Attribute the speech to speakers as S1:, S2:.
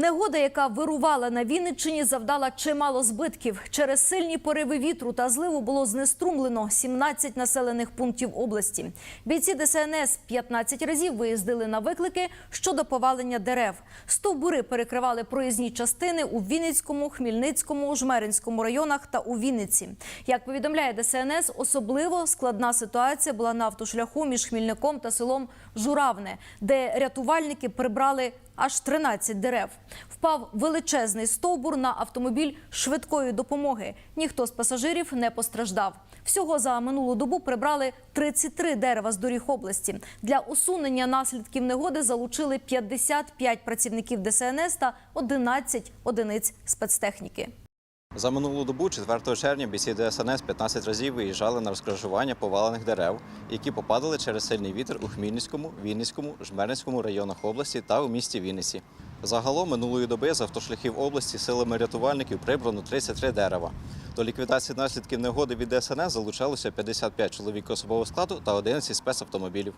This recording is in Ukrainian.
S1: Негода, яка вирувала на Вінниччині, завдала чимало збитків. Через сильні пориви вітру та зливу було знеструмлено 17 населених пунктів області. Бійці ДСНС 15 разів виїздили на виклики щодо повалення дерев. Стовбури перекривали проїзні частини у Вінницькому, Хмільницькому, Жмеринському районах та у Вінниці. Як повідомляє ДСНС, особливо складна ситуація була на автошляху між Хмільником та селом Журавне, де рятувальники прибрали аж 13 дерев. Впав величезний стовбур на автомобіль швидкої допомоги. Ніхто з пасажирів не постраждав. Всього за минулу добу прибрали 33 дерева з доріг області. Для усунення наслідків негоди залучили 55 працівників ДСНС та 11 одиниць спецтехніки.
S2: За минулу добу, 4 червня, бійці ДСНС 15 разів виїжджали на розкрижування повалених дерев, які попадали через сильний вітер у Хмільницькому, Вінницькому, Жмеринському районах області та у місті Вінниці. Загалом минулої доби з автошляхів області силами рятувальників прибрано 33 дерева. До ліквідації наслідків негоди від ДСНС залучалося 55 чоловік особового складу та 11 спецавтомобілів.